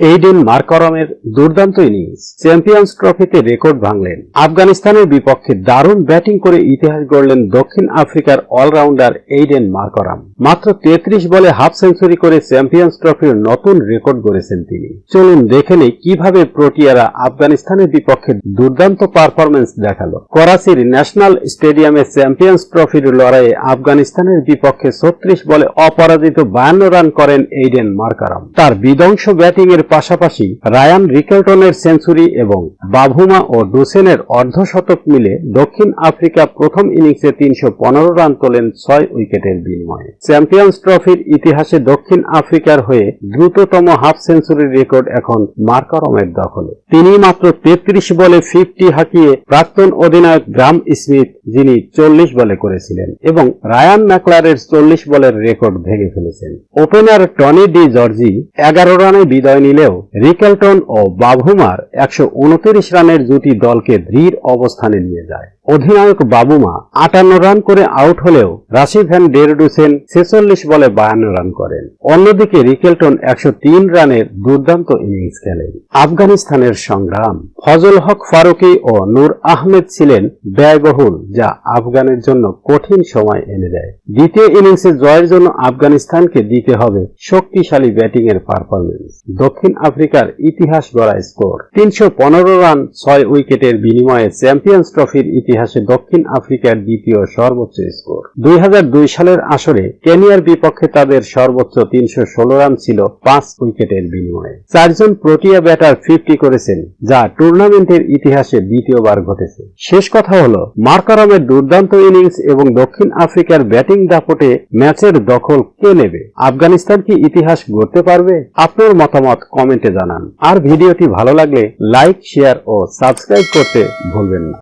Aiden মার্করমের দুর্দান্ত innings. Champions ট্রফিতে রেকর্ড ভাঙলেন। আফগানিস্তানের বিপক্ষে দারুণ ব্যাটিং করে ইতিহাস গড়লেন দক্ষিণ আফ্রিকার অলরাউন্ডার এইডেন মার্করাম। মাত্র তেত্রিশ বলে হাফ সেঞ্চুরি করে চ্যাম্পিয়ন্স ট্রফির নতুন রেকর্ড গড়েছেন তিনি। চলুন দেখে নেই কীভাবে প্রোটিয়ারা আফগানিস্তানের বিপক্ষে দুর্দান্ত পারফরমেন্স দেখাল। করাচির ন্যাশনাল স্টেডিয়ামে চ্যাম্পিয়ন্স ট্রফির লড়াইয়ে আফগানিস্তানের বিপক্ষে ছত্রিশ বলে অপরাজিত বায়ান্ন রান করেন এইডেন মার্কারাম। তার বিধ্বংস ব্যাটিং এর পাশাপাশি রায়ান রিকেলটনের সেঞ্চুরি এবং বাভুমা ও ডুসেনের অর্ধশতক মিলে দক্ষিণ আফ্রিকা প্রথম ইনিংসে তিনশো পনেরো রান তোলেন ছয় উইকেটের বিনিময়ে। চ্যাম্পিয়ন্স ট্রফির ইতিহাসে দক্ষিণ আফ্রিকার হয়ে দ্রুততম হাফ সেঞ্চুরির রেকর্ড এখন মার্কারমের দখলে। তিনি মাত্র তেত্রিশ বলে ফিফটি হাঁকিয়ে প্রাক্তন অধিনায়ক গ্রাম স্মিথ, যিনি চল্লিশ বলে করেছিলেন এবং রায়ান ম্যাকলারের চল্লিশ বলের রেকর্ড ভেঙে ফেলেছেন। ওপেনার টনি ডি জর্জি এগারো রানে বিদায় নিলেও রিকেলটন ও বাভুমার একশো উনত্রিশ রানের জুটি দলকে দৃঢ় অবস্থানে নিয়ে যায়। অধিনায়ক বাবুমা আটান্ন রান করে আউট হলেও রাশি ভ্যান ডেরডুসেন ছেচল্লিশ বলে বায়ান্ন রান করেন। অন্যদিকে রিকেলটন একশো তিন রানের দুর্দান্ত ইনিংস খেলেন। আফগানিস্তানের সংগ্রাম। ফজল হক ফারুকি ও নূর আহমেদ ছিলেন ব্যয়বহুল, যা আফগানের জন্য কঠিন সময় এনে দেয়। দ্বিতীয় ইনিংসে জয়ের জন্য আফগানিস্তানকে দিতে হবে শক্তিশালী ব্যাটিং এর পারফরমেন্স দক্ষিণ আফ্রিকার ইতিহাস গড়া স্কোর। তিনশো পনেরো রান, ছয় উইকেটের বিনিময়ে চ্যাম্পিয়ন্স ট্রফির ইতিহাসে দক্ষিণ আফ্রিকার দ্বিতীয় সর্বোচ্চ স্কোর। দুই হাজার দুই সালের আসরে কেনিয়ার বিপক্ষে তাদের সর্বোচ্চ তিনশো ষোলো রান ছিল পাঁচ উইকেটের বিনিময়ে। চারজন প্রোটিয়া ব্যাটার ফিফটি করেছেন, যা টুর্নামেন্টের ইতিহাসে দ্বিতীয়বার ঘটেছে। শেষ কথা হলো, মার্কারামের দুর্দান্ত ইনিংস এবং দক্ষিণ আফ্রিকার ব্যাটিং দাপটে ম্যাচের দখল কে নেবে? আফগানিস্তান কি ইতিহাস গড়তে পারবে? আপনার মতামত কমেন্টে জানান। আর ভিডিওটি ভালো লাগলে লাইক, শেয়ার ও সাবস্ক্রাইব করতে ভুলবেন না।